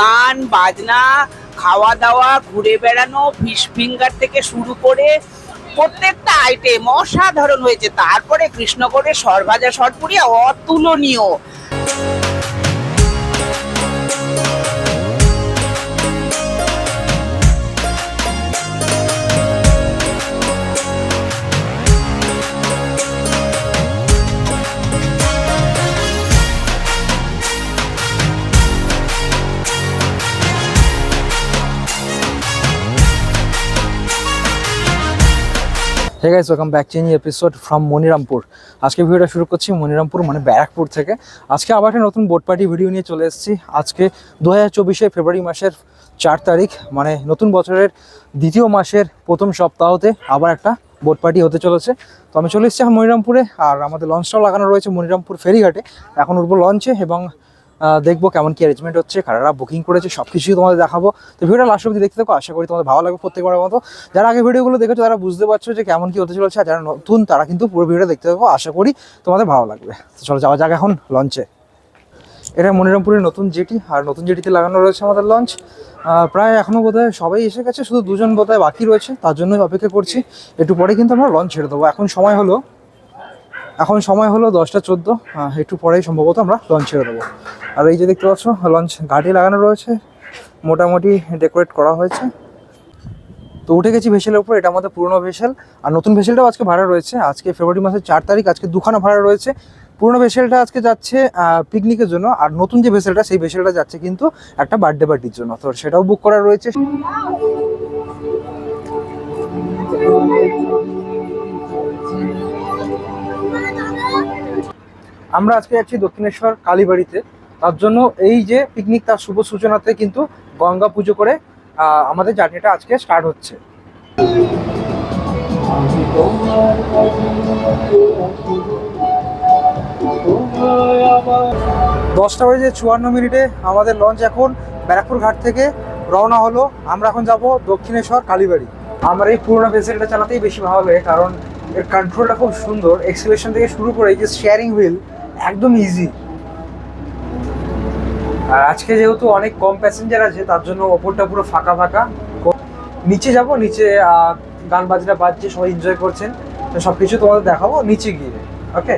গান, বাজনা খাওয়া দাওয়া ঘুরে বেড়ানো ফিশ ফিঙ্গার থেকে শুরু করে প্রত্যেকটা আইটেম অসাধারণ হয়েছে। তারপরে কৃষ্ণগড়ের সরভাজা সরপুরি অতুলনীয়। Hey guys welcome back change episode from Manirampur আজকে ভিডিওটা শুরু করছি মনিরামপুর মানে ব্যারাকপুর থেকে। আজকে আবার একটা নতুন বোট পার্টি ভিডিও নিয়ে চলে এসেছি। আজকে দু হাজার চব্বিশে ফেব্রুয়ারি মাসের চার তারিখ মানে নতুন বছরের দ্বিতীয় মাসের প্রথম সপ্তাহতে আবার একটা বোট পার্টি হতে চলেছে। তো আমি চলে এসেছি মনিরামপুরে আর আমাদের লঞ্চটাও লাগানো রয়েছে মনিরামপুর ফেরিঘাটে এখন উঠবো লঞ্চে এবং দেখব কেমন কি অ্যারেঞ্জমেন্ট হচ্ছে, কারারা বুকিং করেছে সব কিছুই তোমাদের দেখাবো। তো ভিডিওটা লাস্ট অব্দি দেখতে থাকো, আশা করি তোমাদের ভালো লাগবে প্রত্যেকবারের মতো। যারা আগে ভিডিওগুলো দেখেছ, তারা বুঝতে পারছ যে কেমন কি হতে চলেছে যারা নতুন, তারা কিন্তু পুরো ভিডিওটা দেখতে থাকো, আশা করি তোমাদের ভালো লাগবে। তো চলো যাওয়া যাক এখন লঞ্চে এটা মনিরামপুরের নতুন জেটি, আর নতুন জেটিতে লাগানো রয়েছে আমাদের লঞ্চ প্রায় এখনও বোধহয় সবাই এসে গেছে, শুধু দুজন বোধহয় বাকি রয়েছে, তার জন্যই অপেক্ষা করছি। একটু পরে কিন্তু আমরা লঞ্চ ছেড়ে দেবো। এখন সময় হলো, এখন সময় হলো দশটা চোদ্দ একটু পরেই সম্ভবত আমরা লঞ্চ ছেড়ে দেবো। আর এই যে দেখতে পাচ্ছ, লঞ্চ ঘাটে লাগানো রয়েছে, মোটামুটি ডেকোরেট করা হয়েছে। তো উঠে গেছি ভেসেলের উপর, এটা আমাদের পুরনো ভেসেল। আর নতুন ভেসেলটাও আজকে ভাড়া রয়েছে। আজকে ফেব্রুয়ারি মাসের চার তারিখ, আজকে দুখানা ভাড়া রয়েছে। পুরনো ভেসেলটা আজকে যাচ্ছে পিকনিকের জন্য। আর নতুন যে ভেসেলটা, সেই ভেসেলটা যাচ্ছে কিন্তু একটা বার্থডে পার্টির জন্য। তো সেটাও বুক করা রয়েছে। আমরা আজকে যাচ্ছি দক্ষিণেশ্বর কালীবাড়িতে। তার জন্য এই যে পিকনিক তার শুভ সূচনাতে কিন্তু গঙ্গা পুজো করে আমাদের জার্নিটা আজকে স্টার্ট হচ্ছে। দশটা বেজে চুয়ান্ন মিনিটে আমাদের লঞ্চ এখন ব্যারাকপুর ঘাট থেকে রওনা হলো। আমরা এখন যাব দক্ষিণেশ্বর কালীবাড়ি। আমার এই পুরোনো ভেসেলটা চালাতেই বেশি ভালো লাগে, কারণ এর কন্ট্রোলটা খুব সুন্দর। এক্সিলেশন থেকে শুরু করে এই যে শেয়ারিং হুইল একদম ইজি আর আজকে যেহেতু অনেক কম প্যাসেঞ্জার আছে, তার জন্য ওপরটা পুরো ফাঁকা ফাঁকা। নিচে যাব, নিচে গান বাজনা বাজছে, সবাই এনজয় করছেন। সবকিছু সব কিছু তোমাদের দেখাবো, নিচে গিয়ে ওকে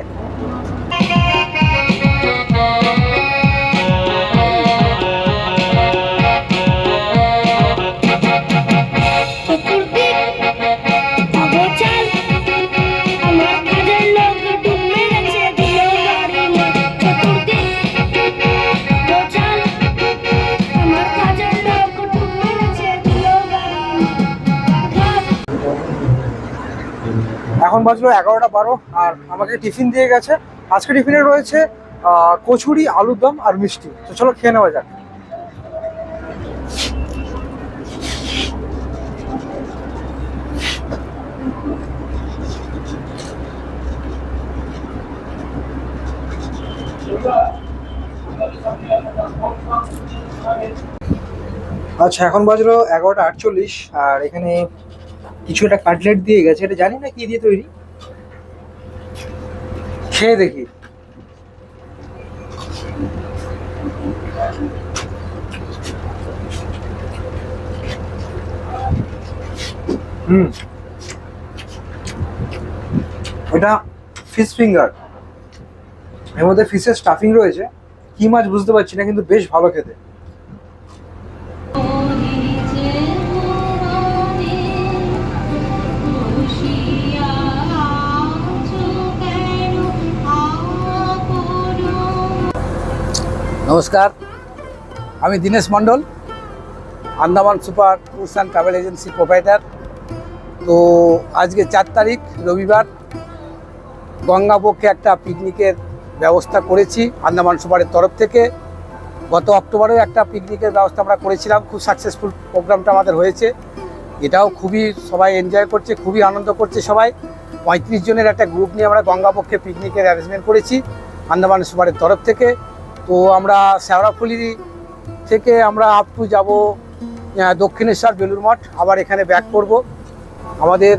এখন বাজলো এগারোটা বারো, আর আমাকে টিফিন দিয়ে গেছে। আজকে টিফিনে রয়েছে কচুরি, আলুর দম আর মিষ্টি। তো চলো খেয়ে নেওয়া যাক। আচ্ছা এখন বাজলো এগারোটা আটচল্লিশ, আর এখানে কিছু একটা কাটলেট দিয়ে গেছে, এটা জানি না কি দিয়ে তৈরি। খেয়ে দেখি। হুম। এটা ফিশ ফিঙ্গার এর মধ্যে ফিশের স্টাফিং রয়েছে। কি মাছ বুঝতে পারছি না, কিন্তু বেশ ভালো খেতে। নমস্কার। আমি Dinesh Mondal, Andaman super tours and travel agency proprietor. তো আজকে চার তারিখ, রবিবার গঙ্গাপক্ষে একটা পিকনিকের ব্যবস্থা করেছি আন্দামান সুপারের তরফ থেকে। গত অক্টোবরেও একটা পিকনিকের ব্যবস্থা আমরা করেছিলাম, খুব সাকসেসফুল প্রোগ্রামটা আমাদের হয়েছে। এটাও খুবই সবাই এনজয় করছে, খুবই আনন্দ করছে সবাই। পঁয়ত্রিশ জনের একটা গ্রুপ নিয়ে আমরা গঙ্গাপক্ষে পিকনিকের অ্যারেঞ্জমেন্ট করেছি আন্দামান সুপারের তরফ থেকে। তো আমরা শ্যাওড়াফুলি থেকে আমরা আপ টু যাব দক্ষিণেশ্বর বেলুর মঠ। আবার এখানে ব্যাক করব। আমাদের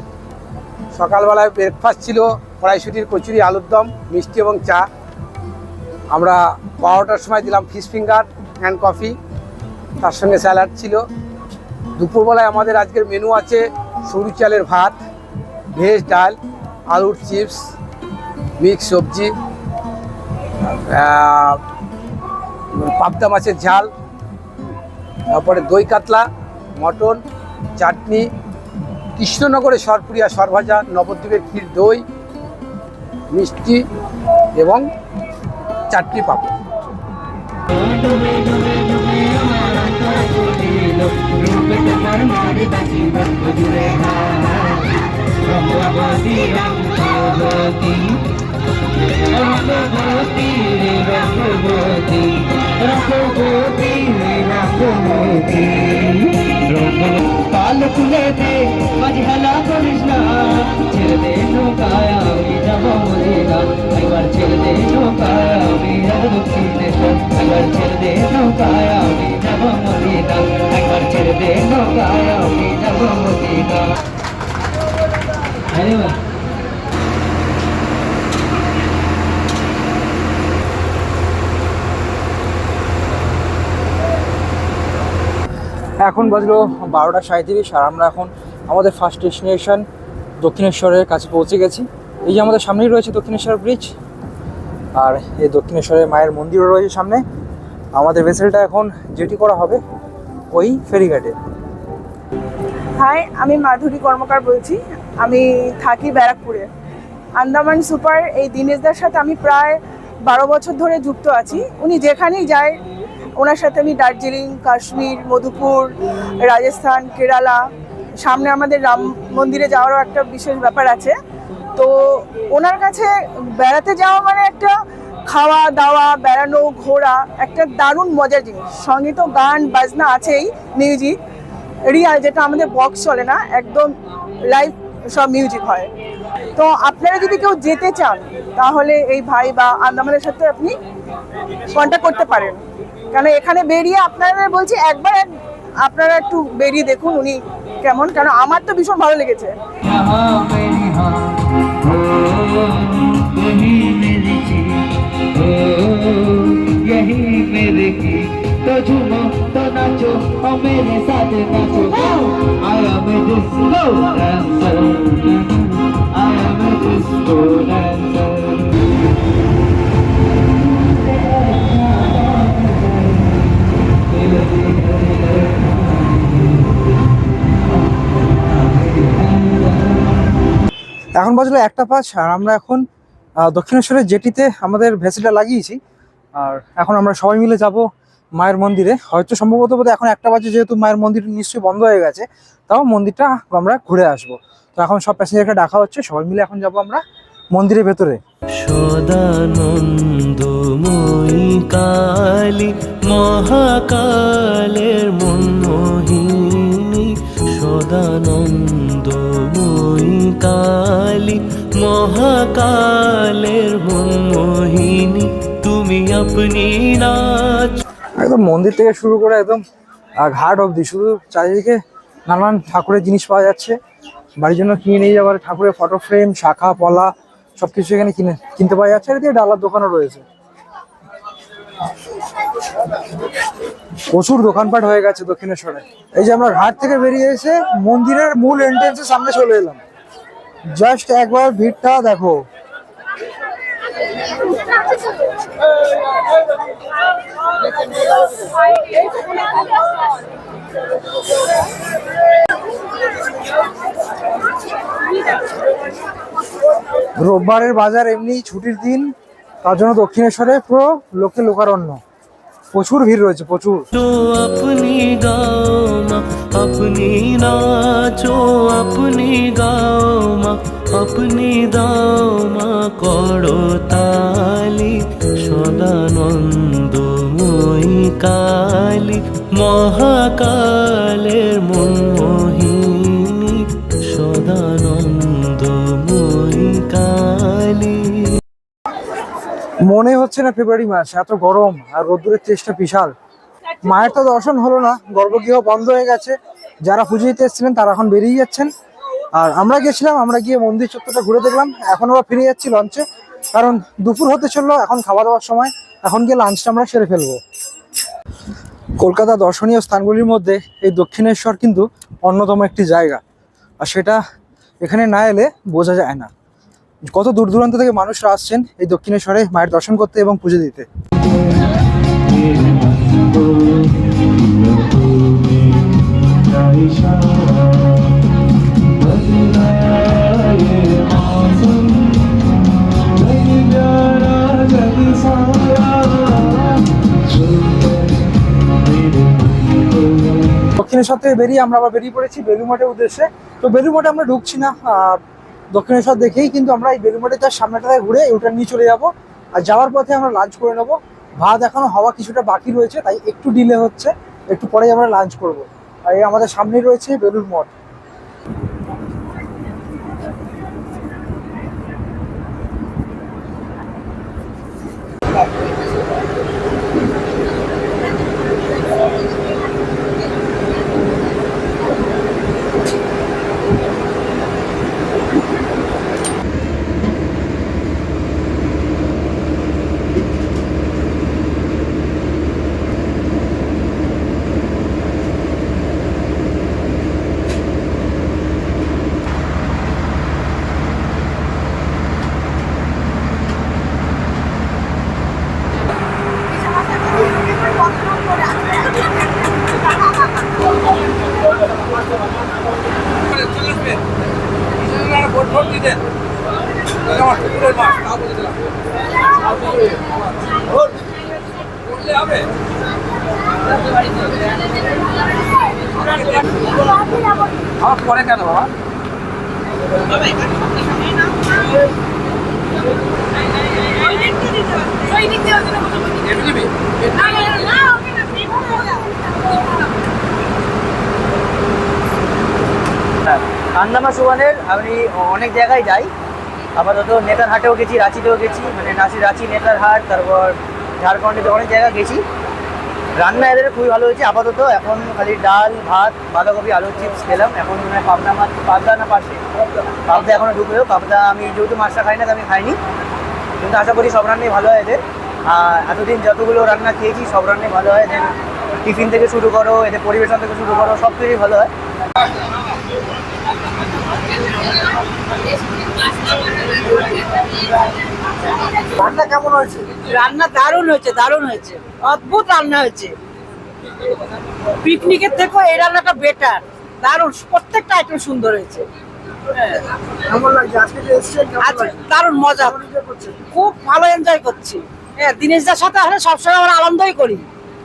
সকালবেলায় ব্রেকফাস্ট ছিল, কড়াইশুটির কচুরি, আলুর দম, মিষ্টি এবং চা। আমরা বারোটার সময় দিলাম ফিশ ফিঙ্গার অ্যান্ড কফি তার সঙ্গে স্যালাড ছিল। দুপুরবেলায় আমাদের আজকের মেনু আছে সরু চালের ভাত, ভেজ ডাল, আলুর চিপস মিক্স সবজি। পাবদা মাছের ঝাল, তারপরে দই কাতলা, মটন, চাটনি কৃষ্ণনগরের সরপুরিয়া সরভাজা, নবদ্বীপের ক্ষীর দই, মিষ্টি এবং চাটনি পাপড় তুলে দে মাঝে হেলা করিস না ছেড়ে দে নৌকায় আমি যাব মদিনা একবার ছেড়ে দে নৌকায় আমি যাব দক্ষিণেশ্বর একবার ছেড়ে দে নৌকায় আমি যাব মদিনা একবার ছেড়ে দে নৌকায় আমি যাব মদিনা আরে এখন বাজলো বারোটা সাঁত্রিশ আর আমরা এখন আমাদের ফার্স্ট ডেস্টিনেশন দক্ষিণেশ্বরের কাছে পৌঁছে গেছি। এই যে আমাদের সামনেই রয়েছে দক্ষিণেশ্বর ব্রিজ আর এই দক্ষিণেশ্বরের মায়ের মন্দিরও রয়েছে সামনে। আমাদের ভেসেলটা এখন যেটি করা হবে ওই ফেরিঘাটে। হাই আমি মাধুরী কর্মকার বলছি। আমি থাকি ব্যারাকপুরে। আন্দামান সুপার এই দীনেশদার সাথে আমি প্রায় বারো বছর ধরে যুক্ত আছি। উনি যেখানেই যায় ওনার সাথে আমি দার্জিলিং, কাশ্মীর, মধুপুর, রাজস্থান, কেরালা, সামনে আমাদের রাম মন্দিরে যাওয়ারও একটা বিশেষ ব্যাপার আছে। তো ওনার কাছে বেড়াতে যাওয়া মানে একটা খাওয়া দাওয়া, বেড়ানো, ঘোরা, একটা দারুণ মজার জিনিস। সঙ্গে তো গান, বাজনা আছেই, মিউজিক। রিয়াল যেটা আমাদের বক্স চলে না, একদম লাইভ সব মিউজিক হয়। তো আপনারা যদি কেউ যেতে চান, তাহলে এই ভাই বা আন্দামানের সাথে আপনি কন্ট্যাক্ট করতে পারেন। কেন এখানে বেরিয়ে আপনারা বলছি একবার এক- আপনারা একটু বেরিয়ে দেখুন উনি কেমন কেন আমার তো ভীষণ ভালো লেগেছে यहाँ मेरी हाँ ओ यही मेरी चीज ओ यही मेरे की तो झूमो तो नाचो और मेरे साथ नाचो I am a disco dancer I am a disco dancer এখন বাজলো একটা পাঁচ, আর আমরা এখন দক্ষিণেশ্বরের জেটিতে আমাদের ভেসেলটা লাগিয়েছি। আর এখন আমরা সবাই মিলে যাব মায়ের মন্দিরে। হয়তো সম্ভবত বোধহয় এখন একটা বাজে যেহেতু মায়ের মন্দির নিশ্চয়ই বন্ধ হয়ে গেছে, তাও মন্দিরটা আমরা ঘুরে আসব। তো এখন সব প্যাসেঞ্জারকে ডাকা হচ্ছে, সবাই মিলে এখন যাব আমরা মন্দিরের ভেতরে। সদানন্দময়ী কালী, মহাকালের মনমোহিনী। মহাকালের মনমোহিনী, তুমি আপনি নাচ। একদম মন্দির থেকে শুরু করে একদম ঘাট অবধি, শুধু চারিদিকে নানান ঠাকুরের জিনিস পাওয়া যাচ্ছে। বাড়ির জন্য কিনে নিয়ে যাবার ঠাকুরের ফটো ফ্রেম শাখা, পলা, সবকিছু এখানে কিনে কিনতে পাওয়া যাচ্ছে। আর এদিকে ডালার দোকানও রয়েছে। প্রচুর দোকানপাট হয়ে গেছে দক্ষিণেশ্বরে। এই যে আমরা ঘাট থেকে বেরিয়ে এসে মন্দিরের মূল এন্ট্রেন্সের সামনে চলে এলাম। জাস্ট একবার ভিড়টা দেখো। রোববারের বাজার এমনি ছুটির দিন, তার জন্য দক্ষিণেশ্বরে পুরো লোকে লোকারণ্য। প্রচুর ভিড় রয়েছে, প্রচুর। আপনি আপনি আপনি গাওমা আপনি করো তালি, সদানন্দময়ী কালী, মহাকালের মনমোহিনী মনে হচ্ছে না ফেব্রুয়ারি মাস, এত গরম আর রোদ্দুরের চেষ্টা বিশাল। মায়ের তো দর্শন হলো না, গর্ভগৃহ বন্ধ হয়ে গেছে। যারা পুজো দিতে এসেছিলেন, তারা এখন বেরিয়ে যাচ্ছেন। আর আমরা গেছিলাম, আমরা গিয়ে মন্দির চত্বরটা ঘুরে দেখলাম। এখন আবার ফিরে যাচ্ছি লঞ্চে কারণ দুপুর হতে চলল, এখন খাওয়া দাওয়ার সময়। এখন গিয়ে লাঞ্চটা আমরা সেরে ফেলব। কলকাতা দর্শনীয় স্থানগুলির মধ্যে এই দক্ষিণেশ্বর কিন্তু অন্যতম একটি জায়গা। আর সেটা এখানে না এলে বোঝা যায় না। কত দূর দূরান্ত থেকে মানুষরা আসছেন এই দক্ষিণেশ্বরে মায়ের দর্শন করতে এবং পুজো দিতে? দক্ষিণেশ্বর থেকে বেরিয়ে আমরা আবার বেরিয়ে পড়েছি বেলুমঠের উদ্দেশ্যে। তো বেলুমঠে আমরা ঢুকছি না দক্ষিণেশ্বর দেখেই কিন্তু আমরা এই বেলুমঠে তার সামনেটায় ঘুরে ইউটার নিয়ে চলে যাব। আর যাওয়ার পথে আমরা লাঞ্চ করে নেব। ভাত এখনও হওয়া কিছুটা বাকি রয়েছে, তাই একটু ডিলে হচ্ছে। একটু পরেই আমরা লাঞ্চ করব। আর এই আমাদের সামনেই রয়েছে বেলুর মঠ আমার পরে কেন বাবা? আন্দামান সুবানের আমি অনেক জায়গায় যাই। আপাতত নেতার হাটেও গেছি, রাঁচিতেও গেছি মানে নাসি রাঁচি নেতার হাট তারপর ঝাড়খণ্ডে অনেক জায়গা গেছি। রান্না এদের খুবই ভালো হয়েছে, আপাতত এখন খালি ডাল, ভাত, বাঁধাকপি আলুর চিপস খেলাম। এখন মানে পাবনা মাছ পাবদা না পাশে পাবদা এখনও ঢুকলেও পাবদা আমি যেহেতু মাছটা খাই না আমি খাইনি। কিন্তু আশা করি সব রান্নাই ভালো হয় এদের। আর এতদিন যতগুলো রান্না খেয়েছি, সব রান্নাই ভালো হয়। এদের টিফিন থেকে শুরু করো, এদের পরিবেশন থেকে শুরু করো, সব কিছুই ভালো হয়। রান্না কেমন হয়েছে? রান্না দারুণ হয়েছে দারুণ হয়েছে। অদ্ভুত রান্না হয়েছে। পিকনিকের থেকেও এই রান্নাটা বেটার দারুণ প্রত্যেকটা আইটেম সুন্দর হয়েছে। কেমন লাগছে? আজকে যে এসেছেন কেমন আচ্ছা? দারুণ মজা? খুব ভালো এনজয় করছি। হ্যাঁ দিনেশদার সাথে আসলে সবসময় আমরা আনন্দই করি।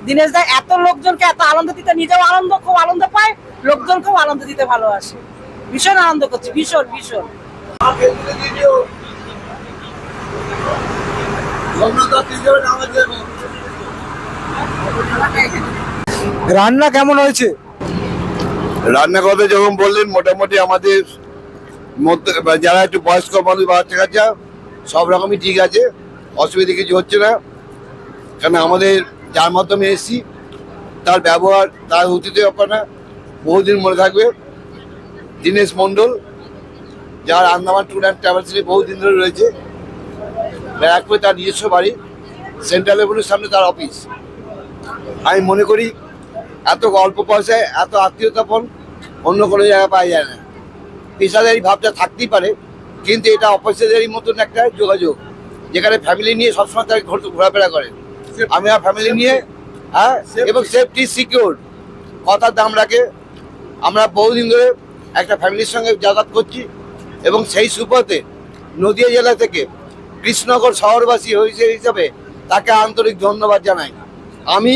দিনেশদা এত লোকজনকে এত আনন্দ দিতে নিজেও আনন্দ খুব আনন্দ পায় লোকজনকেও আনন্দ দিতে ভালোবাসে। ভীষণ আনন্দ করছি ভীষণ ভীষণ। রান্না কেমন হয়েছে? রান্নার কথা যখন বললেন মোটামুটি আমাদের মধ্যে যারা একটু বয়স্ক মানুষ বাচ্চা কাচ্চা সব রকমই ঠিক আছে অসুবিধা কিছু হচ্ছে না। কারণ আমাদের যার মাধ্যমে এসেছি তার ব্যবহার তার অতিথি না বহুদিন মনে থাকবে। দীনেশ মণ্ডল যার আন্দামান ট্যুর অ্যান্ড ট্রাভেলসে বহুদিন ধরে রয়েছে। ব্যারাকপুরে তার নিজস্ব বাড়ি সেন্ট্রাল লেভেলের সামনে তার অফিস। আমি মনে করি এত অল্প পয়সায় এত আত্মীয়তাপন অন্য কোনো জায়গায় পাওয়া যায় না। পেশাদারি ভাবটা থাকতেই পারে কিন্তু এটা অপেশাদারি মতন একটা যোগাযোগ যেখানে ফ্যামিলি নিয়ে সবসময় তারা ঘোরাফেরা করে। আমি আমার ফ্যামিলি নিয়ে হ্যাঁ এবং সেফটি সিকিউর কথার দাম রাখে। আমরা বহুদিন ধরে একটা ফ্যামিলির সঙ্গে যাতায়াত করছি এবং সেই সুপথে নদিয়া জেলা থেকে কৃষ্ণনগর শহরবাসী হয়েছে হিসাবে তাকে আন্তরিক ধন্যবাদ জানাই। আমি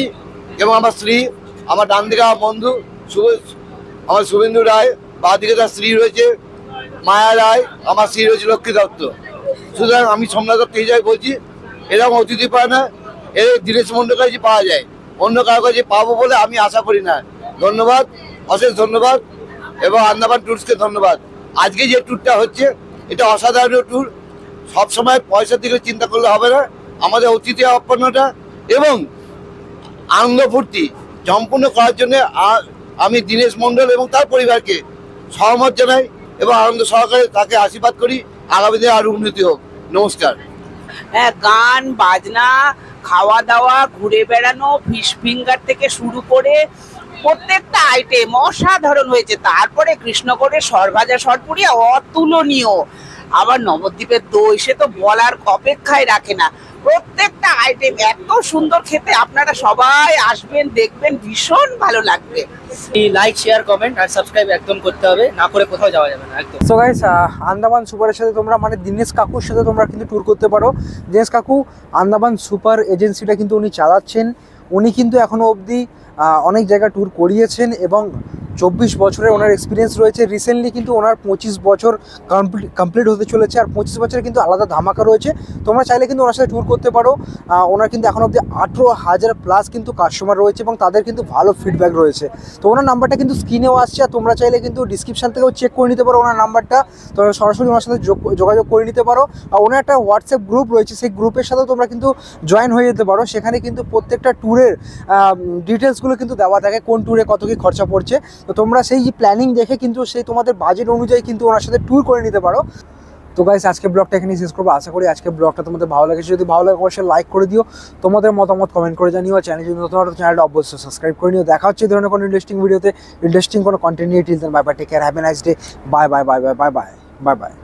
এবং আমার স্ত্রী, আমার ডান আমার বন্ধু আমার শুভেন্দু রায় বা দিকে তার স্ত্রী রয়েছে, মায়া রায়, আমার স্ত্রী রয়েছে লক্ষ্মী দত্ত। সুতরাং আমি সোমনাথ দত্ত হিসাবে বলছি, এরকম অতিথি পায় না এর দীনেশ মন্ডল কাছে পাওয়া যায়, অন্য কারও কাছে পাবো বলে আমি আশা করি না। ধন্যবাদ, অশেষ ধন্যবাদ। এবং আন্দামান ট্যুরসকে ধন্যবাদ। আজকে যে ট্যুরটা হচ্ছে, এটা অসাধারণ ট্যুর। সবসময় পয়সার দিকে চিন্তা করলে হবে না। আমাদের অতিথি আপ্যায়নটা এবং আনন্দ ফুর্তি সম্পূর্ণ করার জন্য আমি দীনেশ মণ্ডল এবং তার পরিবারকে সহমত জানাই এবং আনন্দ সহকারে তাকে আশীর্বাদ করি। আগামী দিনে আরও উন্নতি হোক। নমস্কার। হ্যাঁ গান, বাজনা, খাওয়া দাওয়া, ঘুরে বেড়ানো, ফিশ ফিঙ্গার থেকে শুরু করে প্রত্যেকটা আইটেম অসাধারণ হয়েছে। তারপরে কৃষ্ণগড়ের সরভাজা সরপুরিয়া অতুলনীয়। আবার নবদ্বীপের দই সে তো বলার অপেক্ষায় রাখে না। প্রত্যেকটা আইটেম এত সুন্দর খেতে আপনারা সবাই আসবেন দেখবেন ভীষণ ভালো লাগবে। লাইক শেয়ার কমেন্ট আর সাবস্ক্রাইব একদম করতে হবে। না করে কোথাও যাওয়া যাবে না একদম। সো গাইস আন্দামান সুপারের সাথে তোমরা মানে দীনেশ কাকুর সাথে তোমরা কিন্তু ট্যুর করতে পারো। দীনেশ কাকু আন্দামান সুপার এজেন্সিটা কিন্তু উনি চালাচ্ছেন। উনি কিন্তু এখনও অবধি অনেক জায়গা ট্যুর করিয়েছেন এবং চব্বিশ বছরের ওনার এক্সপিরিয়েন্স রয়েছে। রিসেন্টলি কিন্তু ওনার পঁচিশ বছর কমপ্লিট কমপ্লিট হতে চলেছে আর পঁচিশ বছরে কিন্তু আলাদা ধামাকা রয়েছে। তোমরা চাইলে কিন্তু ওনার সাথে ট্যুর করতে পারো। ওনার কিন্তু এখন অবধি আঠেরো হাজার প্লাস কিন্তু কাস্টমার রয়েছে এবং তাদের কিন্তু ভালো ফিডব্যাক রয়েছে। তো ওনার নাম্বারটা কিন্তু স্ক্রিনেও আসছে আর তোমরা চাইলে কিন্তু ডিসক্রিপশন থেকেও চেক করে নিতে পারো ওনার নাম্বারটা তোমরা সরাসরি ওনার সাথে যোগ- যোগাযোগ করে নিতে পারো। আর ওনার একটা হোয়াটসঅ্যাপ গ্রুপ রয়েছে, সেই গ্রুপের সাথেও তোমরা কিন্তু জয়েন হয়ে যেতে পারো। সেখানে কিন্তু প্রত্যেকটা ট্যুরের ডিটেলসগুলো কিন্তু দেওয়া থাকে, কোন ট্যুরে কত কী খরচা পড়ছে। তো তোমরা সেই প্ল্যানিং দেখে কিন্তু সেই তোমাদের বাজেট অনুযায়ী কিন্তু ওনার সাথে ট্যুর করে নিতে পারো। তো গাইস আজকে ব্লগটা এখানেই শেষ করব। আশা করি আজকে ব্লগটা তোমাদের ভালো লেগেছে। যদি ভালো লাগে অবশ্যই লাইক করে দিও। তোমাদের মতামত কমেন্ট করে জানিও। চ্যানেল যদি নতুন হতো চ্যানেলটা অবশ্যই সাবস্ক্রাইব করে নিও। দেখা হচ্ছে এই ধরনের কোনো ইন্টারেস্টিং ভিডিওতে ইন্টারেস্টিং কোনো কন্টেন্ট নিয়ে। Till then bye bye take care have a nice day bye bye bye bye bye bye bye bye